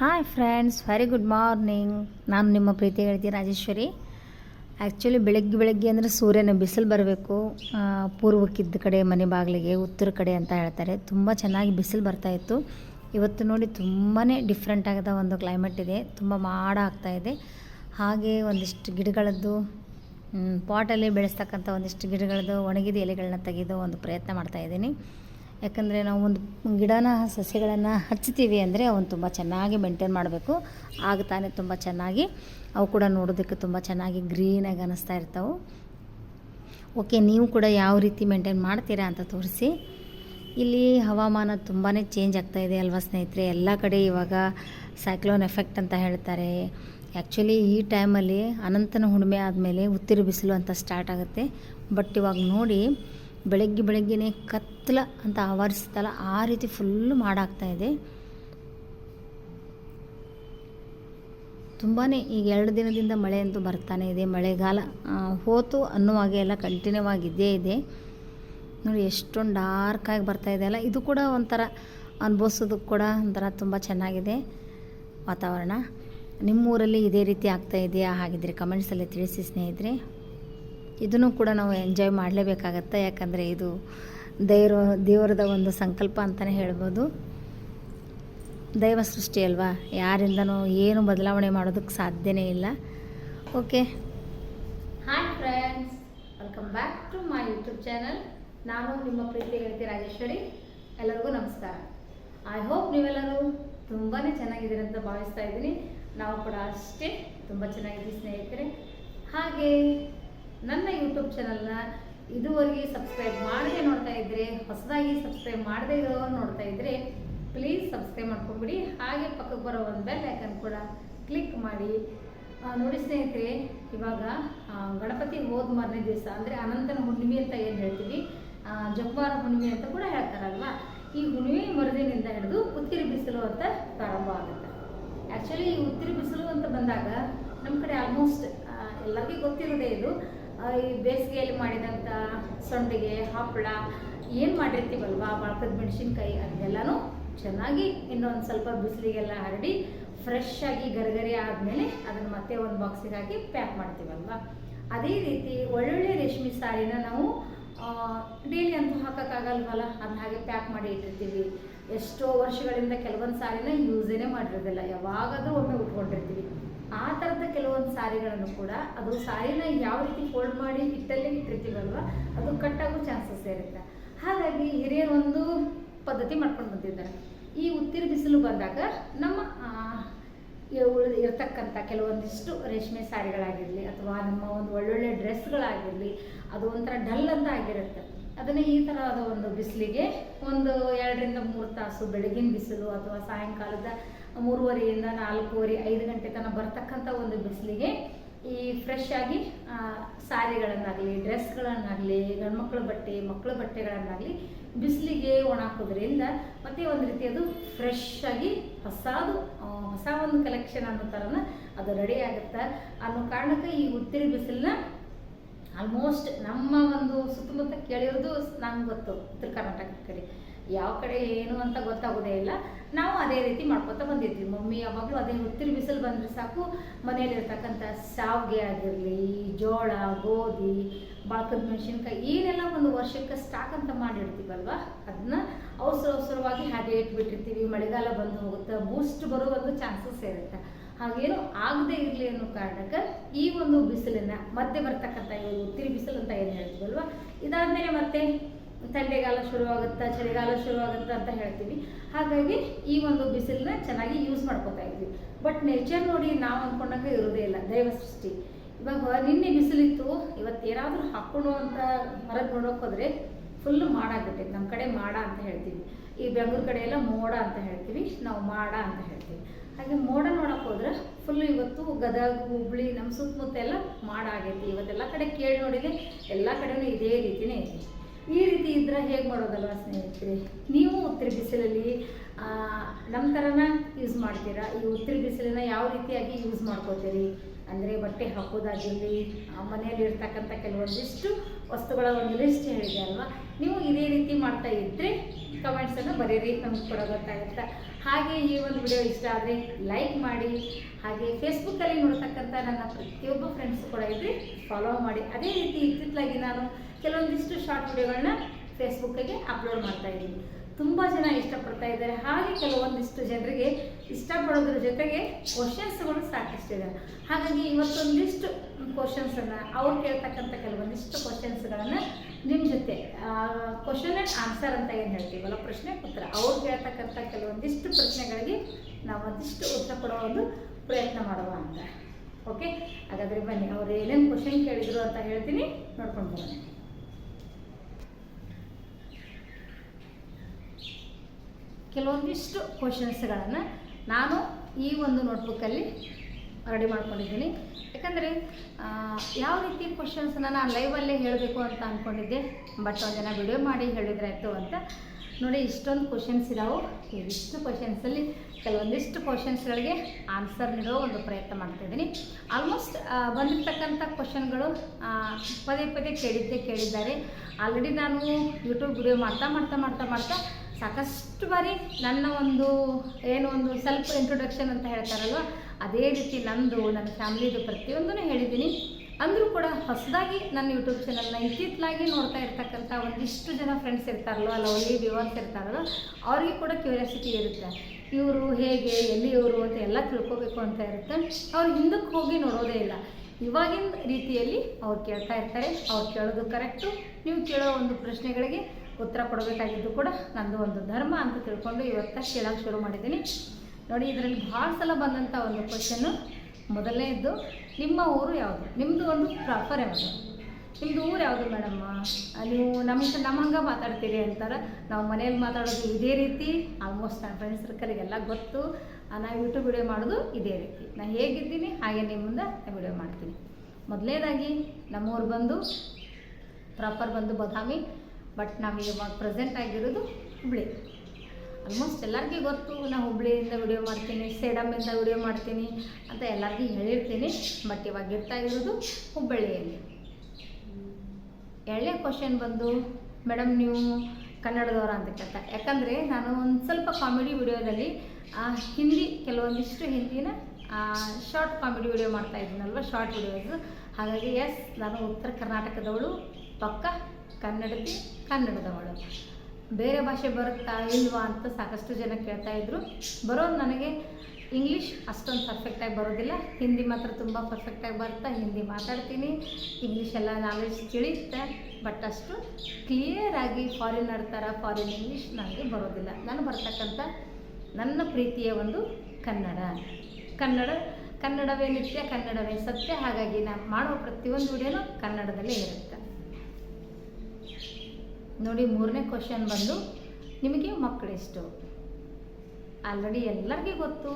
Hi friends very good morning ನಾನು ನಿಮ್ಮ ಪ್ರೀತಿ ಹೇಳ್ತೀನಿ ರಾಜೇಶ್ವರಿ. ಆ್ಯಕ್ಚುಲಿ ಬೆಳಗ್ಗೆ ಬೆಳಗ್ಗೆ ಅಂದರೆ ಸೂರ್ಯನ ಬಿಸಿಲು ಬರಬೇಕು. ಪೂರ್ವಕ್ಕಿದ್ದ ಕಡೆ, ಮನೆ ಬಾಗಿಲಿಗೆ, ಉತ್ತರ ಕಡೆ ಅಂತ ಹೇಳ್ತಾರೆ. ತುಂಬ ಚೆನ್ನಾಗಿ ಬಿಸಿಲು ಬರ್ತಾಯಿತ್ತು ಇವತ್ತು ನೋಡಿ ತುಂಬಾ ಡಿಫ್ರೆಂಟ್ ಆಗದ ಒಂದು ಕ್ಲೈಮೇಟ್ ಇದೆ. ತುಂಬ ಮಾಡ ಆಗ್ತಾಯಿದೆ ಹಾಗೆ ಒಂದಿಷ್ಟು ಗಿಡಗಳದ್ದು ಪಾಟಲ್ಲಿ ಬೆಳೆಸ್ತಕ್ಕಂಥ ಒಂದಿಷ್ಟು ಗಿಡಗಳದ್ದು, ಒಣಗಿದ ಎಲೆಗಳನ್ನ ತೆಗೆದು ಒಂದು ಪ್ರಯತ್ನ ಮಾಡ್ತಾ ಇದ್ದೀನಿ. ಯಾಕಂದರೆ ನಾವು ಒಂದು ಗಿಡನ, ಸಸ್ಯಗಳನ್ನು ಹಚ್ತೀವಿ ಅಂದರೆ ಅವನು ತುಂಬ ಚೆನ್ನಾಗಿ ಮೇಂಟೈನ್ ಮಾಡಬೇಕು. ಆಗ ತಾನೇ ತುಂಬ ಚೆನ್ನಾಗಿ ಅವು ಕೂಡ ನೋಡೋದಕ್ಕೆ ತುಂಬ ಚೆನ್ನಾಗಿ ಗ್ರೀನಾಗಿ ಅನ್ನಿಸ್ತಾ ಇರ್ತವೆ. ಓಕೆ ನೀವು ಕೂಡ ಯಾವ ರೀತಿ ಮೇಂಟೈನ್ ಮಾಡ್ತೀರಾ ಅಂತ ತೋರಿಸಿ. ಇಲ್ಲಿ ಹವಾಮಾನ ತುಂಬಾ ಚೇಂಜ್ ಆಗ್ತಾ ಇದೆ ಅಲ್ವಾ ಸ್ನೇಹಿತರೆ? ಎಲ್ಲ ಕಡೆ ಇವಾಗ ಸೈಕ್ಲೋನ್ ಎಫೆಕ್ಟ್ ಅಂತ ಹೇಳ್ತಾರೆ. ಆ್ಯಕ್ಚುಲಿ ಈ ಟೈಮಲ್ಲಿ ಅನಂತನ ಹುಣ್ಣಿಮೆ ಆದಮೇಲೆ ಉತ್ತಿರು ಬಿಸಿಲು ಅಂತ ಸ್ಟಾರ್ಟ್ ಆಗುತ್ತೆ. ಬಟ್ ಇವಾಗ ನೋಡಿ ಬೆಳಗ್ಗೆ ಬೆಳಗ್ಗೆನೇ ಕತ್ತಲ ಅಂತ ಆವರಿಸ್ತಲ್ಲ ಆ ರೀತಿ ಫುಲ್ಲು ಮಾಡಾಗ್ತಾ ಇದೆ. ತುಂಬಾ ಈಗ ಎರಡು ದಿನದಿಂದ ಮಳೆ ಅಂತೂ ಬರ್ತಾನೆ ಇದೆ. ಮಳೆಗಾಲ ಹೋತು ಹೋತು ಅನ್ನುವಾಗೆ ಎಲ್ಲ ಕಂಟಿನ್ಯೂ ಆಗಿದ್ದೇ ಇದೆ. ನೋಡಿ, ಎಷ್ಟೊಂದು ಡಾರ್ಕಾಗಿ ಬರ್ತಾ ಇದೆ ಅಲ್ಲ. ಇದು ಕೂಡ ಒಂಥರ ಅನುಭವಿಸೋದಕ್ಕೆ ಕೂಡ ಒಂಥರ ತುಂಬ ಚೆನ್ನಾಗಿದೆ ವಾತಾವರಣ. ನಿಮ್ಮೂರಲ್ಲಿ ಇದೇ ರೀತಿ ಆಗ್ತಾ ಇದೆಯಾ? ಹಾಗಿದ್ರೆ ಕಮೆಂಟ್ಸಲ್ಲಿ ತಿಳಿಸಿ ಸ್ನೇಹಿತರೆ. ಇದನ್ನು ಕೂಡ ನಾವು ಎಂಜಾಯ್ ಮಾಡಲೇಬೇಕಾಗತ್ತೆ. ಯಾಕಂದರೆ ಇದು ದೇವ್ರ, ದೇವರದ ಒಂದು ಸಂಕಲ್ಪ ಅಂತಲೇ ಹೇಳ್ಬೋದು. ದೈವ ಸೃಷ್ಟಿ ಅಲ್ವಾ? ಯಾರಿಂದನೂ ಏನು ಬದಲಾವಣೆ ಮಾಡೋದಕ್ಕೆ ಸಾಧ್ಯನೇ ಇಲ್ಲ. Okay hi friends welcome back to my YouTube channel ನಾನು ನಿಮ್ಮ ಪ್ರೀತಿ ಗೆಳತಿ ರಾಜೇಶ್ವರಿ. ಎಲ್ಲರಿಗೂ ನಮಸ್ಕಾರ. ಐ ಹೋಪ್ ನೀವೆಲ್ಲರೂ ತುಂಬಾ ಚೆನ್ನಾಗಿದ್ದೀರಿ ಅಂತ ಭಾವಿಸ್ತಾ ಇದ್ದೀನಿ. ನಾವು ಕೂಡ ಅಷ್ಟೇ ತುಂಬ ಚೆನ್ನಾಗಿದ್ದೀವಿ ಸ್ನೇಹಿತರೆ. ಹಾಗೆ ನನ್ನ ಯೂಟ್ಯೂಬ್ ಚಾನಲ್ನ ಇದುವರೆಗೆ ಸಬ್ಸ್ಕ್ರೈಬ್ ಮಾಡದೆ ನೋಡ್ತಾ ಇದ್ದರೆ ಹೊಸದಾಗಿ ಸಬ್ಸ್ಕ್ರೈಬ್ ಮಾಡದೇ ಇರೋರು ನೋಡ್ತಾ ಇದ್ದರೆ ಪ್ಲೀಸ್ ಸಬ್ಸ್ಕ್ರೈಬ್ ಮಾಡ್ಕೊಂಬಿಡಿ ಹಾಗೆ ಪಕ್ಕಕ್ಕೆ ಬರೋ ಒಂದು ಬೆಲ್ ಐಕನ್ ಕೂಡ ಕ್ಲಿಕ್ ಮಾಡಿ. ನೋಡಿ ಸ್ನೇಹಿತರೆ, ಇವಾಗ ಗಣಪತಿ ಹೋದ ಮಾರನೇ ದಿವಸ, ಅಂದರೆ ಅನಂತನ ಹುಣ್ಣಿಮೆ ಅಂತ ಏನು ಹೇಳ್ತೀವಿ? ಜಪ್ಪಾರ ಹುಣ್ಣಿಮೆ ಅಂತ ಕೂಡ ಹೇಳ್ತಾರಲ್ವ? ಈ ಹುಣ್ಣಿಮೆ ಮರದಿನಿಂದ ಹಿಡಿದು ಉತ್ತಿರಿ ಬಿಸಿಲು ಅಂತ ಪ್ರಾರಂಭ ಆಗುತ್ತೆ. ಆ್ಯಕ್ಚುಲಿ ಈ ಉತ್ತಿರಿ ಬಿಸಿಲು ಅಂತ ಬಂದಾಗ ನಮ್ಮ ಕಡೆ ಆಲ್ಮೋಸ್ಟ್ ಎಲ್ಲರಿಗೂ ಗೊತ್ತಿರೋದೇ ಇದು. ಈ ಬೇಸಿಗೆಯಲ್ಲಿ ಮಾಡಿದಂಥ ಸೊಂಡಿಗೆ, ಹಪ್ಪಳ ಏನು ಮಾಡಿರ್ತೀವಲ್ವಾ? ಬಾಳ್ಕದ ಮೆಣಸಿನ್ಕಾಯಿ ಅದೆಲ್ಲನೂ ಚೆನ್ನಾಗಿ ಇನ್ನೊಂದು ಸ್ವಲ್ಪ ಬಿಸಿಲಿಗೆಲ್ಲ ಹರಡಿ ಫ್ರೆಶ್ ಆಗಿ ಗರಗರಿ ಆದಮೇಲೆ ಅದನ್ನು ಮತ್ತೆ ಒಂದು ಬಾಕ್ಸಿಗೆ ಹಾಕಿ ಪ್ಯಾಕ್ ಮಾಡ್ತೀವಲ್ವಾ? ಅದೇ ರೀತಿ ಒಳ್ಳೊಳ್ಳೆ ರೇಷ್ಮೆ ಸಾರಿನ ನಾವು ಡೈಲಿ ಅಂತೂ ಹಾಕೋಕ್ಕಾಗಲ್ವಲ್ಲ? ಅದನ್ನ ಹಾಗೆ ಪ್ಯಾಕ್ ಮಾಡಿ ಇಟ್ಟಿರ್ತೀವಿ. ಎಷ್ಟೋ ವರ್ಷಗಳಿಂದ ಕೆಲವೊಂದು ಸಾರಿನ ಯೂಸೇನೆ ಮಾಡಿರೋದಿಲ್ಲ. ಯಾವಾಗಾದರೂ ಒಮ್ಮೆ ಉಟ್ಕೊಂಡಿರ್ತೀವಿ. ಆ ಥರದ ಕೆಲವೊಂದು ಸಾರಿಗಳನ್ನು ಕೂಡ ಅದು ಸಾರಿನ ಯಾವ ರೀತಿ ಫೋಲ್ಡ್ ಮಾಡಿ ಹಿಟ್ಟಲ್ಲೇ ಇಟ್ಟಿರ್ತೀವಲ್ವ, ಅದು ಕಟ್ಟಾಗೋ ಚಾನ್ಸಸ್ ಇರುತ್ತೆ. ಹಾಗಾಗಿ ಹಿರಿಯರು ಒಂದು ಪದ್ಧತಿ ಮಾಡ್ಕೊಂಡು ಬಂದಿದ್ದಾರೆ. ಈ ಉತ್ತಿರ ಬಿಸಿಲು ಬಂದಾಗ ನಮ್ಮ ಉಳಿದು ಇರ್ತಕ್ಕಂಥ ಕೆಲವೊಂದಿಷ್ಟು ರೇಷ್ಮೆ ಸಾರಿಗಳಾಗಿರಲಿ ಅಥವಾ ನಮ್ಮ ಒಂದು ಒಳ್ಳೊಳ್ಳೆ ಡ್ರೆಸ್ಗಳಾಗಿರಲಿ, ಅದು ಒಂಥರ ಡಲ್ ಅಂತ ಆಗಿರುತ್ತೆ. ಅದನ್ನು ಈ ಥರದ ಒಂದು ಬಿಸಿಲಿಗೆ ಒಂದು ಎರಡರಿಂದ ಮೂರು ತಾಸು ಬೆಳಗಿನ ಬಿಸಿಲು ಅಥವಾ ಸಾಯಂಕಾಲದ ಮೂರುವರೆಯಿಂದ ನಾಲ್ಕೂವರೆ, ಐದು ಗಂಟೆ ತನಕ ಬರ್ತಕ್ಕಂಥ ಒಂದು ಬಿಸಿಲಿಗೆ ಈ ಫ್ರೆಶ್ ಆಗಿ ಸಾರಿಗಳನ್ನಾಗಲಿ, ಡ್ರೆಸ್ಗಳನ್ನಾಗಲಿ, ಗಂಡ್ಮಕ್ಳ ಬಟ್ಟೆ ಮಕ್ಕಳ ಬಟ್ಟೆಗಳನ್ನಾಗಲಿ ಬಿಸಿಲಿಗೆ ಒಣಾಕೋದ್ರಿಂದ ಮತ್ತೆ ಒಂದು ರೀತಿ ಅದು ಫ್ರೆಶ್ ಆಗಿ ಹೊಸದು ಹೊಸ ಒಂದು ಕಲೆಕ್ಷನ್ ಅನ್ನೋ ಥರನ ಅದು ರೆಡಿ ಆಗುತ್ತೆ. ಅನ್ನೋ ಕಾರಣಕ್ಕೆ ಈ ಉತ್ತಿರಿ ಬಿಸಿಲನ್ನ ಆಲ್ಮೋಸ್ಟ್ ನಮ್ಮ ಒಂದು ಸುತ್ತಮುತ್ತ ಕೇಳಿರೋದು ನಂಗೆ ಗೊತ್ತು, ಉತ್ತರ ಕರ್ನಾಟಕ ಕಡೆ ಯಾವ ಕಡೆ ಏನು ಅಂತ ಗೊತ್ತಾಗೋದೇ ಇಲ್ಲ. ನಾವು ಅದೇ ರೀತಿ ಮಾಡ್ಕೊತಾ ಬಂದಿದ್ವಿ. ಮಮ್ಮಿ ಯಾವಾಗಲೂ ಅದೇ ಉತ್ತಿರ ಬಿಸಿಲು ಬಂದರೆ ಸಾಕು ಮನೆಯಲ್ಲಿರ್ತಕ್ಕಂಥ ಶಾವ್ಗೆ ಆಗಿರಲಿ, ಜೋಳ, ಗೋಧಿ, ಬಾಳ್ಕದ ಮೆಣಸಿನ್ಕಾಯಿ, ಏನೆಲ್ಲ ಒಂದು ವರ್ಷಕ್ಕೆ ಸ್ಟಾಕ್ ಅಂತ ಮಾಡಿರ್ತೀವಲ್ವ? ಅದನ್ನ ಅವಸರ ಅವಸರವಾಗಿ ಹಾಗೆ ಇಟ್ಬಿಟ್ಟಿರ್ತೀವಿ. ಮಳೆಗಾಲ ಬಂದು ಹೋಗುತ್ತೆ ಬೂಸ್ಟ್ ಬರೋ ಒಂದು ಚಾನ್ಸಸ್ ಇರುತ್ತೆ. ಹಾಗೇನು ಆಗದೆ ಇರಲಿ ಅನ್ನೋ ಕಾರಣಕ್ಕೆ ಈ ಒಂದು ಬಿಸಿಲನ್ನು ಮತ್ತೆ ಬರ್ತಕ್ಕಂಥ ಈ ಉತ್ತಿರಿ ಬಿಸಿಲು ಅಂತ ಏನು ಹೇಳ್ತೀವಲ್ವ? ಇದಾದ್ಮೇಲೆ ಮತ್ತೆ ಥಂಡಿಗಾಲ ಶುರುವಾಗುತ್ತಾ, ಚಳಿಗಾಲ ಶುರುವಾಗುತ್ತಾ ಅಂತ ಹೇಳ್ತೀವಿ. ಹಾಗಾಗಿ ಈ ಒಂದು ಬಿಸಿಲನ್ನ ಚೆನ್ನಾಗಿ ಯೂಸ್ ಮಾಡ್ಕೋತಾ ಇದ್ವಿ. ಬಟ್ ನೇಚರ್ ನೋಡಿ ನಾವು ಅಂದ್ಕೊಂಡಂಗೆ ಇರೋದೇ ಇಲ್ಲ, ದೈವ ಸೃಷ್ಟಿ. ಇವಾಗ ನಿನ್ನೆ ಬಿಸಿಲಿತ್ತು, ಇವತ್ತು ಏನಾದರೂ ಹಾಕೊಂಡು ಅಂತ ಹೊರಗೆ ನೋಡೋಕೆ ಹೋದ್ರೆ ಫುಲ್ ಮಾಡಾಗ್ಬಿಟ್ಟಿದೆ ನಮ್ಮ ಕಡೆ ಮಾಡ ಅಂತ ಹೇಳ್ತೀವಿ. ಈ ಬೆಂಗಳೂರು ಕಡೆ ಎಲ್ಲ ಮೋಡ ಅಂತ ಹೇಳ್ತೀವಿ. ನಾವು ಮಾಡ ಅಂತ ಹೇಳ್ತೀವಿ. ಹಾಗೆ ಮೋಡ ನೋಡಕ್ಕೆ ಹೋದ್ರೆ ಫುಲ್ ಇವತ್ತು ಗದಗ, ಹುಬ್ಳಿ ನಮ್ಮ ಸುತ್ತಮುತ್ತ ಎಲ್ಲ ಮಾಡ ಆಗೈತಿ. ಇವತ್ತೆಲ್ಲ ಕಡೆ ಕೇಳಿ ನೋಡಿದ್ರೆ ಎಲ್ಲ ಕಡೆನೂ ಇದೇ ರೀತಿನೇ ಇದೆ ಈ ರೀತಿ ಇದ್ರೆ ಹೇಗೆ ಮಾಡೋದಲ್ವ ಸ್ನೇಹಿತರೆ? ನೀವು ಉತ್ತರ ಬಿಸಿಲಲ್ಲಿ ನಮ್ಮ ಥರನ ಯೂಸ್ ಮಾಡ್ತೀರಾ? ಈ ಉತ್ತರ ಬಿಸಿಲನ್ನ ಯಾವ ರೀತಿಯಾಗಿ ಯೂಸ್ ಮಾಡ್ಕೋತೀರಿ? ಅಂದರೆ ಬಟ್ಟೆ ಹಾಕೋದಾಗಿರಲಿ ಮನೆಯಲ್ಲಿ ಇರ್ತಕ್ಕಂಥ ಕೆಲವೊಂದಿಷ್ಟು ವಸ್ತುಗಳ ಒಂದು ಲಿಸ್ಟ್ ಹೇಳಿದೆ ಅಲ್ವಾ? ನೀವು ಇದೇ ರೀತಿ ಮಾಡ್ತಾ ಇದ್ದರೆ ಕಮೆಂಟ್ಸನ್ನು ಬರೀರಿ, ನಮ್ಗೆ ಕೂಡ ಗೊತ್ತಾಗುತ್ತೆ. ಹಾಗೆ ಈ ಒಂದು ವಿಡಿಯೋ ಇಷ್ಟ ಆದರೆ ಲೈಕ್ ಮಾಡಿ, ಹಾಗೆ ಫೇಸ್ಬುಕ್ಕಲ್ಲಿ ನೋಡ್ತಕ್ಕಂಥ ನನ್ನ ಪ್ರತಿಯೊಬ್ಬ ಫ್ರೆಂಡ್ಸ್ ಕೂಡ ಇದ್ದರೆ ಫಾಲೋ ಮಾಡಿ. ಅದೇ ರೀತಿ ಇತ್ತಿತ್ತಲಾಗಿ ನಾನು ಕೆಲವೊಂದಿಷ್ಟು ಶಾರ್ಟ್ ವಿಡಿಯೋಗಳನ್ನ ಫೇಸ್ಬುಕ್ಕಿಗೆ ಅಪ್ಲೋಡ್ ಮಾಡ್ತಾ ಇದ್ದೀನಿ. ತುಂಬ ಜನ ಇಷ್ಟಪಡ್ತಾ ಇದ್ದಾರೆ. ಹಾಗೆ ಕೆಲವೊಂದಿಷ್ಟು ಜನರಿಗೆ ಇಷ್ಟಪಡೋದ್ರ ಜೊತೆಗೆ ಕ್ವಶನ್ಸ್ಗಳು ಸಾಕಷ್ಟಿದೆ ಹಾಗಾಗಿ ಇವತ್ತೊಂದಿಷ್ಟು ಕ್ವಶನ್ಸನ್ನು ಅವ್ರು ಕೇಳ್ತಕ್ಕಂಥ ಕೆಲವೊಂದಿಷ್ಟು ಕ್ವಶನ್ಸ್ಗಳನ್ನು ನಿಮ್ಮ ಜೊತೆ ಕ್ವಶನ್ ಆ್ಯಂಡ್ ಆನ್ಸರ್ ಅಂತ ಏನು ಹೇಳ್ತೀವಲ್ಲ ಪ್ರಶ್ನೆ, ಉತ್ತರ. ಅವ್ರು ಕೇಳ್ತಕ್ಕಂಥ ಕೆಲವೊಂದಿಷ್ಟು ಪ್ರಶ್ನೆಗಳಿಗೆ ನಾವು ಒಂದಿಷ್ಟು ಉತ್ತರ ಕೊಡೋ ಒಂದು ಪ್ರಯತ್ನ ಮಾಡುವ ಅಂತ. ಓಕೆ ಹಾಗಾದರೆ ಬನ್ನಿ, ಅವ್ರು ಏನೇನು ಕ್ವಶನ್ ಕೇಳಿದರು ಅಂತ ಹೇಳ್ತೀನಿ. ನೋಡ್ಕೊಂಡು ಬರೋಣ. ಕೆಲವೊಂದಿಷ್ಟು ಕ್ವಶನ್ಸ್ಗಳನ್ನು ನಾನು ಈ ಒಂದು ನೋಟ್ಬುಕ್ಕಲ್ಲಿ ರೆಡಿ ಮಾಡ್ಕೊಂಡಿದ್ದೀನಿ. ಯಾಕಂದರೆ ಯಾವ ರೀತಿ ಕ್ವಶನ್ಸನ್ನು ನಾನು ಲೈವಲ್ಲೇ ಹೇಳಬೇಕು ಅಂತ ಅಂದ್ಕೊಂಡಿದ್ದೆ ಬಟ್ ಒಂದು ಜನ ವಿಡಿಯೋ ಮಾಡಿ ಹೇಳಿದ್ರಾಯ್ತು ಅಂತ. ನೋಡಿ, ಇಷ್ಟೊಂದು ಕ್ವಶನ್ಸ್ ಇದಾವೆ. ಇಷ್ಟು ಕ್ವಶನ್ಸಲ್ಲಿ ಕೆಲವೊಂದಿಷ್ಟು ಕ್ವಶನ್ಸ್ಗಳಿಗೆ ಆನ್ಸರ್ ನೀಡೋ ಒಂದು ಪ್ರಯತ್ನ ಮಾಡ್ತಾಯಿದ್ದೀನಿ ಆಲ್ಮೋಸ್ಟ್ ಬಂದಿರ್ತಕ್ಕಂಥ ಕ್ವಶನ್ಗಳು ಪದೇ ಪದೇ ಕೇಳಿದ್ದೇ ಕೇಳಿದ್ದಾರೆ. ಆಲ್ರೆಡಿ ನಾನು ಯೂಟ್ಯೂಬ್ ವಿಡಿಯೋ ಮಾಡ್ತಾ ಮಾಡ್ತಾ ಮಾಡ್ತಾ ಮಾಡ್ತಾ ಸಾಕಷ್ಟು ಬಾರಿ ನನ್ನ ಒಂದು ಏನು ಒಂದು ಸೆಲ್ಫ್ ಇಂಟ್ರೊಡಕ್ಷನ್ ಅಂತ ಹೇಳ್ತಾರಲ್ವ, ಅದೇ ರೀತಿ ನಂದು, ನನ್ನ ಫ್ಯಾಮಿಲಿದು ಪ್ರತಿಯೊಂದನ್ನು ಹೇಳಿದ್ದೀನಿ. ಅಂದರೂ ಕೂಡ ಹೊಸದಾಗಿ ನನ್ನ ಯೂಟ್ಯೂಬ್ ಚಾನಲ್ನ ಇತ್ತಿತ್ತಲಾಗಿ ನೋಡ್ತಾ ಇರ್ತಕ್ಕಂಥ ಒಂದಿಷ್ಟು ಜನ ಫ್ರೆಂಡ್ಸ್ ಇರ್ತಾರಲ್ವ ಒಳ್ಳೆ ವ್ಯೂವರ್ಸ್ ಇರ್ತಾರಲ್ಲೋ ಅವ್ರಿಗೆ ಕೂಡ ಕ್ಯೂರಿಯಾಸಿಟಿ ಇರುತ್ತೆ. ಇವರು ಹೇಗೆ, ಎಲ್ಲಿ ಇವರು ಅಂತ ಎಲ್ಲ ತಿಳ್ಕೊಬೇಕು ಅಂತ ಇರುತ್ತೆ. ಅವ್ರು ಹಿಂದಕ್ಕೆ ಹೋಗಿ ನೋಡೋದೇ ಇಲ್ಲ. ಇವಾಗಿನ ರೀತಿಯಲ್ಲಿ ಅವ್ರು ಕೇಳ್ತಾ ಇರ್ತಾರೆ, ಅವ್ರು ಕೇಳೋದು ಕರೆಕ್ಟು ನೀವು ಕೇಳೋ ಒಂದು ಪ್ರಶ್ನೆಗಳಿಗೆ ಉತ್ತರ ಕೊಡಬೇಕಾಗಿದ್ದು ಕೂಡ ನಂದು ಒಂದು ಧರ್ಮ ಅಂತ ತಿಳ್ಕೊಂಡು ಇವತ್ತು ಕೇಳೋಕೆ ಶುರು ಮಾಡಿದ್ದೀನಿ. ನೋಡಿ, ಇದರಲ್ಲಿ ಭಾಳ ಸಲ ಬಂದಂಥ ಒಂದು ಕ್ವಶನ್ನು ಮೊದಲನೇದ್ದು, ನಿಮ್ಮ ಊರು ಯಾವುದು? ನಿಮ್ಮದು ಒಂದು ಪ್ರಾಪರ್ ಯಾವುದು? ನಿಮ್ಮದು ಊರು ಯಾವುದು ಮೇಡಮ್ಮ ನೀವು ನಮ್ಮ ನಮ್ಮ ಹಂಗೆ ಮಾತಾಡ್ತೀರಿ ಅಂತಾರೆ. ನಾವು ಮನೇಲಿ ಮಾತಾಡೋದು ಇದೇ ರೀತಿ ಆಲ್ಮೋಸ್ಟ್ ನನ್ನ ಫ್ರೆಂಡ್ಸ್ ಸರ್ಕಲಿಗೆಲ್ಲ ಗೊತ್ತು. ನಾನು ಯೂಟ್ಯೂಬ್ ವಿಡಿಯೋ ಮಾಡೋದು ಇದೇ ರೀತಿ. ನಾನು ಹೇಗಿದ್ದೀನಿ, ಹಾಗೆ ನಿಮ್ಮಿಂದ ಮುಂದೆ ವಿಡಿಯೋ ಮಾಡ್ತೀನಿ. ಮೊದಲನೇದಾಗಿ ನಮ್ಮೂರು ಬಂದು ಪ್ರಾಪರ್ ಬಂದು ಬದಾಮಿ. ಬಟ್ ನಾವು ಇವಾಗ ಪ್ರೆಸೆಂಟ್ ಆಗಿರೋದು ಹುಬ್ಳಿ. ಆಲ್ಮೋಸ್ಟ್ ಎಲ್ಲರಿಗೂ ಗೊತ್ತು ನಾನು ಹುಬ್ಳಿಯಿಂದ ವಿಡಿಯೋ ಮಾಡ್ತೀನಿ ಸೇಡಮ್ಮಿಂದ ವಿಡಿಯೋ ಮಾಡ್ತೀನಿ ಅಂತ ಎಲ್ಲರಿಗೂ ಹೇಳಿರ್ತೀನಿ. ಬಟ್ ಇವಾಗ ಇರ್ತಾ ಇರೋದು ಹುಬ್ಬಳ್ಳಿಯಲ್ಲಿ. ಎರಡನೇ ಕ್ವಶನ್ ಬಂದು ಮೇಡಮ್ ನೀವು ಕನ್ನಡದವರ ಅಂತ ಕೇಳ್ತಾ. ಯಾಕಂದರೆ ನಾನು ಒಂದು ಸ್ವಲ್ಪ ಕಾಮಿಡಿ ವಿಡಿಯೋದಲ್ಲಿ ಹಿಂದಿ, ಕೆಲವೊಂದಿಷ್ಟು ಹಿಂದಿನ ಶಾರ್ಟ್ ಕಾಮಿಡಿ ವಿಡಿಯೋ ಮಾಡ್ತಾ ಇದ್ದೀನಲ್ವ ಶಾರ್ಟ್ ವಿಡಿಯೋಸು ಹಾಗಾಗಿ ಎಸ್ ನಾನು ಉತ್ತರ ಕರ್ನಾಟಕದವಳು, ಪಕ್ಕ. ಕನ್ನಡತಿ ಕನ್ನಡದವಳು. ಬೇರೆ ಭಾಷೆ ಬರುತ್ತಾ ಇಲ್ವಾ ಅಂತ ಸಾಕಷ್ಟು ಜನ ಕೇಳ್ತಾ ಇದ್ರು. ಬರೋದು ನನಗೆ ಇಂಗ್ಲೀಷ್ ಅಷ್ಟೊಂದು ಪರ್ಫೆಕ್ಟಾಗಿ ಬರೋದಿಲ್ಲ. ಹಿಂದಿ ಮಾತ್ರ ತುಂಬ ಪರ್ಫೆಕ್ಟಾಗಿ ಬರುತ್ತೆ, ಹಿಂದಿ ಮಾತಾಡ್ತೀನಿ. ಇಂಗ್ಲೀಷ್ ಎಲ್ಲ ನಾಲೆಜ್ ತಿಳಿಯುತ್ತೆ. ಬಟ್ ಅಷ್ಟು ಕ್ಲಿಯರಾಗಿ ಫಾರಿನರ್ ಥರ ಫಾರಿನ್ ಇಂಗ್ಲೀಷ್ ನನಗೆ ಬರೋದಿಲ್ಲ. ನಾನು ಬರ್ತಕ್ಕಂಥ ನನ್ನ ಪ್ರೀತಿಯ ಒಂದು ಕನ್ನಡ. ಕನ್ನಡ, ಕನ್ನಡವೇ ನಿತ್ಯ, ಕನ್ನಡವೇ ಸತ್ಯ. ಹಾಗಾಗಿ ನಾನು ಮಾಡೋ ಪ್ರತಿಯೊಂದು ವಿಡಿಯೋನು ಕನ್ನಡದಲ್ಲೇ ಇರುತ್ತೆ. ನೋಡಿ ಮೂರನೇ ಕ್ವಶನ್ ಬಂದು, ನಿಮಗೆ ಮಕ್ಕಳೆಷ್ಟು ಆಲ್ರೆಡಿ ಎಲ್ಲರಿಗೂ ಗೊತ್ತು.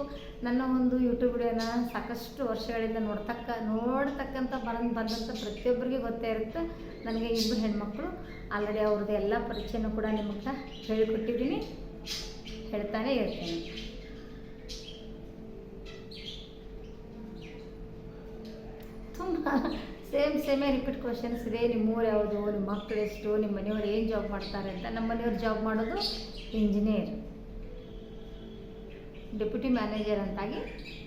ನನ್ನ ಒಂದು ಯೂಟ್ಯೂಬ್ ವಿಡಿಯೋನ ಸಾಕಷ್ಟು ವರ್ಷಗಳಿಂದ ನೋಡ್ತಕ್ಕ, ನೋಡ್ತಕ್ಕಂಥ ಬಂದು ಬಂದಂಥ ಪ್ರತಿಯೊಬ್ಬರಿಗೆ ಗೊತ್ತೇ ಇರುತ್ತೆ. ನನಗೆ ಇಬ್ಬರು ಹೆಣ್ಮಕ್ಳು. ಆಲ್ರೆಡಿ ಅವ್ರದ್ದು ಎಲ್ಲ ಪರಿಚಯನೂ ಕೂಡ ನಿಮಗೆ ಹೇಳಿಕೊಟ್ಟಿದ್ದೀನಿ. ಹೇಳ್ತಾನೆ ಇರ್ತೀನಿ. ತುಂಬ ಸೇಮ್ ಸೇಮೇ ರಿಪೀಟ್ ಕ್ವಶನ್ಸ್ ಇದೆ. ನಿಮ್ಮ ಊರು ಯಾವುದು ನಿಮ್ಮ ಮಕ್ಕಳು ಎಷ್ಟು ನಿಮ್ಮ ಮನೆಯವ್ರು ಏನು ಜಾಬ್ ಮಾಡ್ತಾರೆ ಅಂತ. ನಮ್ಮ ಮನೆಯವ್ರು ಜಾಬ್ ಮಾಡೋದು ಇಂಜಿನಿಯರ್ ಡೆಪ್ಯೂಟಿ ಮ್ಯಾನೇಜರ್ ಅಂತಾಗಿ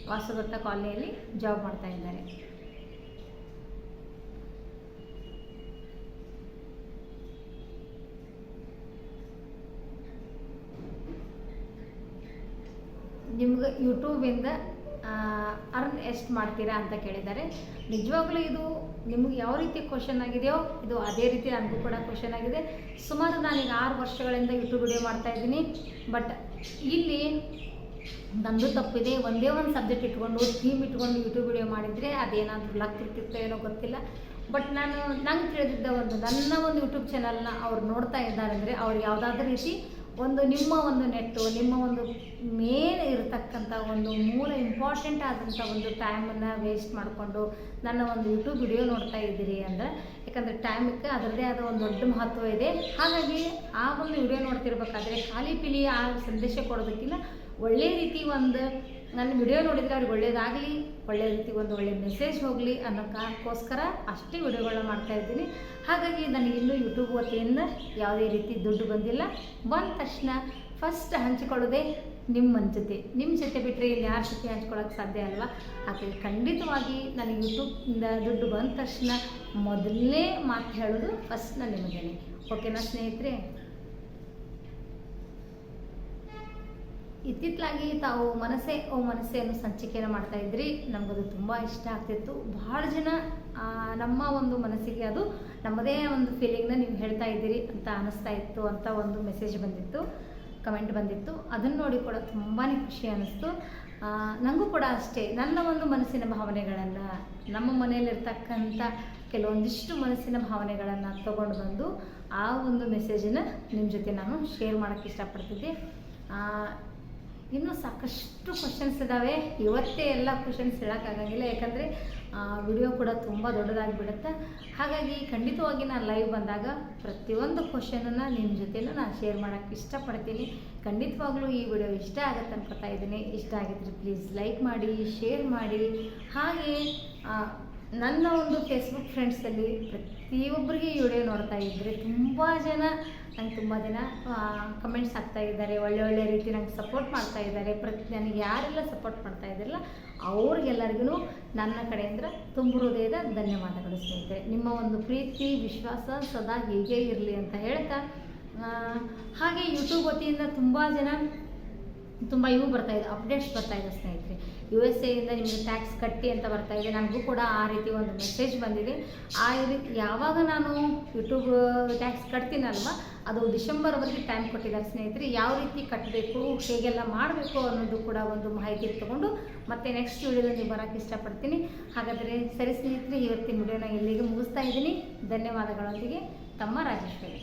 ವಾಸುದತ್ತ ಕಾಲನಿಯಲ್ಲಿ ಜಾಬ್ ಮಾಡ್ತಾ ಇದ್ದಾರೆ. ನಿಮ್ಗೆ ಯೂಟ್ಯೂಬಿಂದ ಅರ್ನ್ ಎಷ್ಟು ಮಾಡ್ತೀರಾ ಅಂತ ಕೇಳಿದ್ದಾರೆ. ನಿಜವಾಗ್ಲೂ ಇದು ನಿಮಗೆ ಯಾವ ರೀತಿ ಕ್ವಶನ್ ಆಗಿದೆಯೋ ಇದು ಅದೇ ರೀತಿ ನನಗೂ ಕೂಡ ಕ್ವಶನ್ ಆಗಿದೆ. ಸುಮಾರು ನಾನೀಗ ಆರು ವರ್ಷಗಳಿಂದ ಯೂಟ್ಯೂಬ್ ವಿಡಿಯೋ ಮಾಡ್ತಾ ಇದ್ದೀನಿ. ಬಟ್ ಇಲ್ಲಿ ನಂದು ತಪ್ಪಿದೆ. ಒಂದೇ ಒಂದು ಸಬ್ಜೆಕ್ಟ್ ಇಟ್ಕೊಂಡು ಥೀಮ್ ಇಟ್ಕೊಂಡು ಯೂಟ್ಯೂಬ್ ವಿಡಿಯೋ ಮಾಡಿದರೆ ಅದೇನಾದರೂ ಲಕ್ ಇರ್ತಿತ್ತೋ ಏನೋ ಗೊತ್ತಿಲ್ಲ. ಬಟ್ ನಾನು ನಂಗೆ ತಿಳಿದಿದ್ದ ಒಂದು ನನ್ನ ಒಂದು ಯೂಟ್ಯೂಬ್ ಚಾನಲ್ನ ಅವ್ರು ನೋಡ್ತಾ ಇದ್ದಾರೆ ಅಂದರೆ ಅವ್ರು ಯಾವುದಾದ್ರೂ ರೀತಿ ಒಂದು ನಿಮ್ಮ ಒಂದು ನೆಟ್ಟು ನಿಮ್ಮ ಒಂದು ಮೇನ್ ಇರತಕ್ಕಂಥ ಒಂದು ಮೂಲ ಇಂಪಾರ್ಟೆಂಟ್ ಆದಂಥ ಒಂದು ಟೈಮನ್ನು ವೇಸ್ಟ್ ಮಾಡಿಕೊಂಡು ನನ್ನ ಒಂದು ಯೂಟ್ಯೂಬ್ ವಿಡಿಯೋ ನೋಡ್ತಾ ಇದ್ದೀರಿ ಅಂದರೆ, ಯಾಕಂದರೆ ಟೈಮಿಗೆ ಅದರದ್ದೇ ಆದ ಒಂದು ದೊಡ್ಡ ಮಹತ್ವ ಇದೆ. ಹಾಗಾಗಿ ಆ ಒಂದು ವಿಡಿಯೋ ನೋಡ್ತಿರ್ಬೇಕಾದ್ರೆ ಖಾಲಿ ಪಿಲಿ ಆ ಸಂದೇಶ ಕೊಡೋದಕ್ಕಿಂತ ಒಳ್ಳೆ ರೀತಿ ಒಂದು ನನ್ನ ವಿಡಿಯೋ ನೋಡಿದರೆ ಅವ್ರಿಗೆ ಒಳ್ಳೇದಾಗಲಿ, ಒಳ್ಳೆ ರೀತಿ ಒಂದು ಒಳ್ಳೆ ಮೆಸೇಜ್ ಹೋಗಲಿ ಅನ್ನೋ ಕಾರಣಕ್ಕೋಸ್ಕರ ಅಷ್ಟೇ ವಿಡಿಯೋಗಳನ್ನ ಮಾಡ್ತಾ ಇದ್ದೀನಿ. ಹಾಗಾಗಿ ನನಗಿನ್ನೂ ಯೂಟ್ಯೂಬ್ ವತಿಯಿಂದ ಯಾವುದೇ ರೀತಿ ದುಡ್ಡು ಬಂದಿಲ್ಲ. ಬಂದ ತಕ್ಷಣ ಫಸ್ಟ್ ಹಂಚಿಕೊಳ್ಳೋದೇ ನಿಮ್ಮ ಮನ ಜೊತೆ, ನಿಮ್ಮ ಜೊತೆ ಬಿಟ್ಟರೆ ಇಲ್ಲಿ ಯಾರ ಜೊತೆ ಹಂಚ್ಕೊಳ್ಳೋಕೆ ಸಾಧ್ಯ ಅಲ್ವಾ? ಆದರೆ ಖಂಡಿತವಾಗಿ ನನಗೆ ಯೂಟ್ಯೂಬ್ನಿಂದ ದುಡ್ಡು ಬಂದ ತಕ್ಷಣ ಮೊದಲನೇ ಮಾತು ಹೇಳೋದು ಫಸ್ಟ್ ನಾನು ನಿಮಗೇನೆ. ಓಕೆನಾ ಸ್ನೇಹಿತರೆ? ಇತ್ತಿತ್ತಲಾಗಿ ತಾವು ಮನಸ್ಸೇ ಓ ಮನಸ್ಸೇ ಅನ್ನೋ ಸಂಚಿಕೆಯನ್ನು ಮಾಡ್ತಾ ಇದ್ರಿ. ನಮಗದು ತುಂಬ ಇಷ್ಟ ಆಗ್ತಿತ್ತು. ಬಹಳ ಜನ ನಮ್ಮ ಒಂದು ಮನಸ್ಸಿಗೆ ಅದು ನಮ್ಮದೇ ಒಂದು ಫೀಲಿಂಗ್ನ ನೀವು ಹೇಳ್ತಾ ಇದ್ದೀರಿ ಅಂತ ಅನಿಸ್ತಾ ಇತ್ತು ಅಂತ ಒಂದು ಮೆಸೇಜ್ ಬಂದಿತ್ತು. ಕಮೆಂಟ್ ಬಂದಿತ್ತು. ಅದನ್ನು ನೋಡಿ ಕೂಡ ತುಂಬಾ ಖುಷಿ ಅನ್ನಿಸ್ತು. ನನಗೂ ಕೂಡ ಅಷ್ಟೇ. ನನ್ನ ಒಂದು ಮನಸ್ಸಿನ ಭಾವನೆಗಳನ್ನು, ನಮ್ಮ ಮನೆಯಲ್ಲಿರ್ತಕ್ಕಂಥ ಕೆಲವೊಂದಿಷ್ಟು ಮನಸ್ಸಿನ ಭಾವನೆಗಳನ್ನು ತಗೊಂಡು ಬಂದು ಆ ಒಂದು ಮೆಸೇಜನ್ನು ನಿಮ್ಮ ಜೊತೆ ನಾನು ಶೇರ್ ಮಾಡೋಕ್ಕೆ ಇಷ್ಟಪಡ್ತಿದ್ದೆ. ಇನ್ನೂ ಸಾಕಷ್ಟು ಕ್ವಶನ್ಸ್ ಇದ್ದಾವೆ ಇವತ್ತೇ ಎಲ್ಲ ಕ್ವಶನ್ಸ್ ಹೇಳೋಕ್ಕಾಗಂಗಿಲ್ಲ. ಯಾಕಂದರೆ ವಿಡಿಯೋ ಕೂಡ ತುಂಬ ದೊಡ್ಡದಾಗಿಬಿಡುತ್ತೆ. ಹಾಗಾಗಿ ಖಂಡಿತವಾಗಿ ನಾನು ಲೈವ್ ಬಂದಾಗ ಪ್ರತಿಯೊಂದು ಕ್ವಶನನ್ನು ನಿಮ್ಮ ಜೊತೆಯಲ್ಲೂ ನಾನು ಶೇರ್ ಮಾಡೋಕ್ಕೆ ಇಷ್ಟಪಡ್ತೀನಿ. ಖಂಡಿತವಾಗ್ಲೂ ಈ ವಿಡಿಯೋ ಇಷ್ಟ ಆಗುತ್ತೆ ಅನ್ಕೋತಾ ಇದ್ದೀನಿ. ಇಷ್ಟ ಆಗಿದ್ರೆ ಪ್ಲೀಸ್ ಲೈಕ್ ಮಾಡಿ ಶೇರ್ ಮಾಡಿ. ಹಾಗೆ ನನ್ನ ಒಂದು ಫೇಸ್ಬುಕ್ ಫ್ರೆಂಡ್ಸಲ್ಲಿ ಪ್ರತಿಯೊಬ್ಬರಿಗೆ ಈ ವಿಡಿಯೋ ನೋಡ್ತಾ ಇದ್ದರೆ ತುಂಬ ಜನ ನಂಗೆ ತುಂಬ ಜನ ಕಮೆಂಟ್ಸ್ ಹಾಕ್ತಾ ಇದ್ದಾರೆ, ಒಳ್ಳೆ ಒಳ್ಳೆ ರೀತಿ ನಂಗೆ ಸಪೋರ್ಟ್ ಮಾಡ್ತಾ ಇದ್ದಾರೆ. ಪ್ರತಿ, ನನಗೆ ಯಾರೆಲ್ಲ ಸಪೋರ್ಟ್ ಮಾಡ್ತಾ ಇದ್ದಾರಲ್ಲ ಅವ್ರಿಗೆಲ್ಲರಿಗೂ ನನ್ನ ಕಡೆಯಿಂದ ತುಂಬ ಹೃದಯದ ಧನ್ಯವಾದಗಳು ಸ್ನೇಹಿತರೆ. ನಿಮ್ಮ ಒಂದು ಪ್ರೀತಿ, ವಿಶ್ವಾಸ ಸದಾ ಹೀಗೆ ಇರಲಿ ಅಂತ ಹೇಳ್ತಾ ಹಾಗೆ ಯೂಟ್ಯೂಬ್ ವತಿಯಿಂದ ತುಂಬ ಜನ, ತುಂಬ ಇವು ಬರ್ತಾಯಿದೆ ಅಪ್ಡೇಟ್ಸ್ ಬರ್ತಾಯಿದೆ ಸ್ನೇಹಿತರೆ. ಯು ಎಸ್ ಎಯಿಂದ ನಿಮಗೆ ಟ್ಯಾಕ್ಸ್ ಕಟ್ಟಿ ಅಂತ ಬರ್ತಾ ಇದೆ. ನನಗೂ ಕೂಡ ಆ ರೀತಿ ಒಂದು ಮೆಸೇಜ್ ಬಂದಿದೆ. ಆ ರೀತಿ ಯಾವಾಗ ನಾನು ಯೂಟ್ಯೂಬ್ ಟ್ಯಾಕ್ಸ್ ಕಟ್ತೀನಲ್ವ? ಅದು ಡಿಸೆಂಬರ್ವರೆಗೆ ಟೈಮ್ ಕೊಟ್ಟಿದ್ದಾರೆ ಸ್ನೇಹಿತರೆ. ಯಾವ ರೀತಿ ಕಟ್ಟಬೇಕು ಹೇಗೆಲ್ಲ ಮಾಡಬೇಕು ಅನ್ನೋದು ಕೂಡ ಒಂದು ಮಾಹಿತಿ ತಗೊಂಡು ಮತ್ತೆ ನೆಕ್ಸ್ಟ್ ವಿಡಿಯೋದಲ್ಲಿ ಬರೋಕ್ಕೆ ಇಷ್ಟಪಡ್ತೀನಿ. ಹಾಗಾದರೆ ಸರಿ ಸ್ನೇಹಿತರೆ, ಇವತ್ತಿನ ವಿಡಿಯೋನ ಇಲ್ಲಿಗೆ ಮುಗಿಸ್ತಾ ಇದ್ದೀನಿ. ಧನ್ಯವಾದಗಳೊಂದಿಗೆ. ತಮ್ಮ ರಾಜೇಶ್ವರಿ.